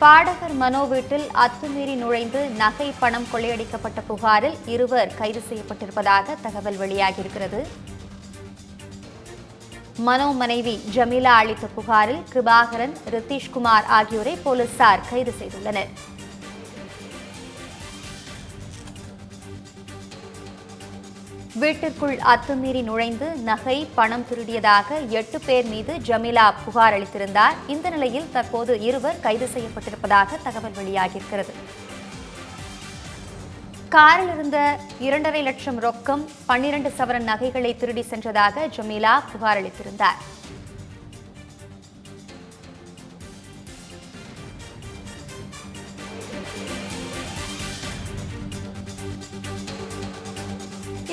பாடகர் மனோ வீட்டில் அத்துமீறி நுழைந்து நகை பணம் கொள்ளையடிக்கப்பட்ட புகாரில் இருவர் கைது செய்யப்பட்டிருப்பதாக தகவல் வெளியாகியிருக்கிறது. மனோ மனைவி ஜமீலா அளித்த புகாரில் கிருபாகரன் ரித்தீஷ்குமார் ஆகியோரை போலீசார் கைது செய்துள்ளனர். வீட்டிற்குள் அத்துமீறி நுழைந்து நகை பணம் திருடியதாக எட்டு பேர் மீது ஜமீலா புகார் அளித்திருந்தார். இந்த நிலையில் தற்போது இருவர் கைது செய்யப்பட்டிருப்பதாக தகவல் வெளியாகியிருக்கிறது. காரில் இருந்த இரண்டரை லட்சம் ரொக்கம் பன்னிரண்டு சவரன் நகைகளை திருடி சென்றதாக ஜமீலா புகார் அளித்திருந்தார்.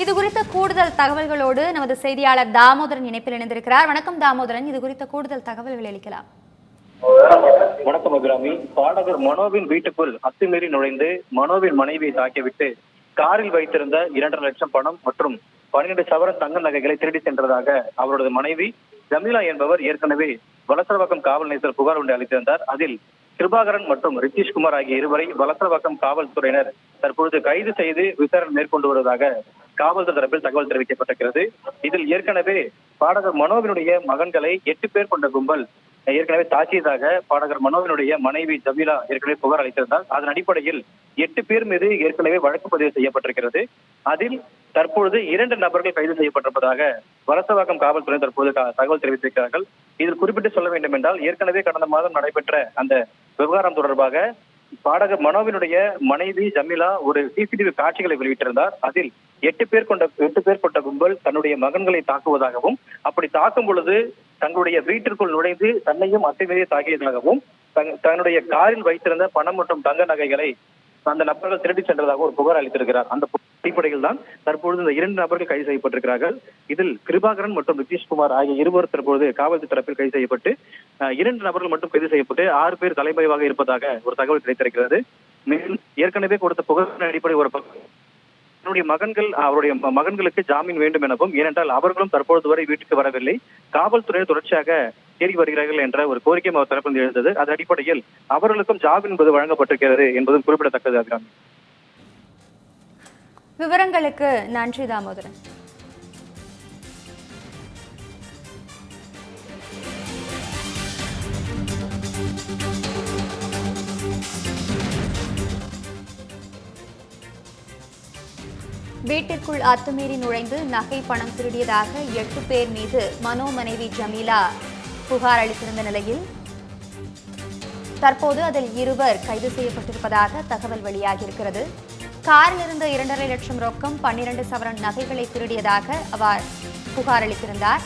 இது குறித்த கூடுதல் தகவல்களோடு நமது செய்தியாளர் தாமோதரன் இணைப்பில் இணைந்திருக்கிறார். வணக்கம் தாமோதரன். இது குறித்த கூடுதல் தகவல்கள் அளிக்கலாம். வணக்கம் அபிராமி. பாடகர் மனோவின் வீட்டுக்குள் அத்துமீறி நுழைந்து மனோவின் மனைவியை தாக்கிவிட்டு காரில் வைத்திருந்த இரண்டரை லட்சம் பணம் மற்றும் பன்னிரண்டு சவரன் தங்க நகைகளை திருடி சென்றதாக அவரது மனைவி ஜமீலா என்பவர் ஏற்கனவே வலசரவாக்கம் காவல் நிலையத்தில் புகார் ஒன்றை அளித்திருந்தார். அதில் கிருபாகரன் மற்றும் ரித்தீஷ்குமார் ஆகிய இருவரை வலசரவாக்கம் காவல்துறையினர் தற்பொழுது கைது செய்து விசாரணை மேற்கொண்டு வருவதாக காவல்துறை தரப்பில் தகவல் தெரிவிக்கப்பட்டிருக்கிறது. இதில் ஏற்கனவே பாடகர் மனோவினுடைய மகன்களை எட்டு பேர் கொண்ட கும்பல் ஏற்கனவே தாக்கியதாக பாடகர் மனோவினுடைய மனைவி ஜமீலா ஏற்கனவே புகார் அளித்திருந்தார். அதன் அடிப்படையில் எட்டு பேர் மீது ஏற்கனவே வழக்கு பதிவு செய்யப்பட்டிருக்கிறது. அதில் தற்பொழுது இரண்டு நபர்கள் கைது செய்யப்பட்டிருப்பதாக வரசவாக்கம் காவல்துறை தற்போது தகவல் தெரிவித்திருக்கிறார்கள். இதில் குறிப்பிட்டு சொல்ல வேண்டும் என்றால் ஏற்கனவே கடந்த மாதம் நடைபெற்ற அந்த விவகாரம் தொடர்பாக பாடகர் மனோவினுடைய மனைவி ஜமீலா ஒரு சிசிடிவி காட்சிகளை வெளியிட்டிருந்தார். அதில் எட்டு பேர் கொண்ட எட்டு பேர் கொண்ட கும்பல் தன்னுடைய மகன்களை தாக்குவதாகவும் அப்படி தாக்கும் பொழுது தங்களுடைய வீட்டிற்குள் நுழைந்து தன்னையும் அத்துமீறி தாக்கியதாகவும் தன்னுடைய காரில் வைத்திருந்த பணம் மற்றும் தங்க நகைகளை அந்த நபர்கள் திருடி சென்றதாக ஒரு புகார் அளித்திருக்கிறார். அந்த அடிப்படையில் தான் தற்பொழுது இந்த இரண்டு நபர்கள் கைது செய்யப்பட்டிருக்கிறார்கள். இதில் கிருபாகரன் மற்றும் நிதிஷ்குமார் ஆகிய இருவர் தற்பொழுது காவல்துறை தரப்பில் கைது செய்யப்பட்டு அஹ், இரண்டு நபர்கள் மட்டும் கைது செய்யப்பட்டு ஆறு பேர் தலைமறைவாக இருப்பதாக ஒரு தகவல் கிடைத்திருக்கிறது. மேலும் ஏற்கனவே கொடுத்த புகாரின் அடிப்படை ஒரு பக்கம் தன்னுடைய மகன்கள் அவருடைய மகன்களுக்கு ஜாமீன் வேண்டும் எனவும் ஏனென்றால் அவர்களும் தற்பொழுது வரை வீட்டுக்கு வரவில்லை. காவல்துறையினர் தொடர்ச்சியாக தேடி வருகிறார்கள் என்ற ஒரு கோரிக்கை அவர் தரப்பில் எழுந்தது. அதன் அடிப்படையில் அவர்களுக்கும் ஜாமீன் என்பது வழங்கப்பட்டிருக்கிறது என்பதும் குறிப்பிடத்தக்கது அபிராமி. விவரங்களுக்கு நன்றி தாமோதரன். வீட்டிற்குள் அத்துமீறி நுழைந்து நகை பணம் திருடியதாக எட்டு பேர் மீது மனோ மனைவி ஜமீலா புகார் அளித்திருந்த நிலையில் தற்போது அதில் இருவர் கைது செய்யப்பட்டிருப்பதாக தகவல் வெளியாகியிருக்கிறது. காரில் இருந்த இரண்டரை லட்சம் ரொக்கம் பன்னிரண்டு சவரன் நகைகளை திருடியதாக அவர் புகார் அளித்திருந்தார்.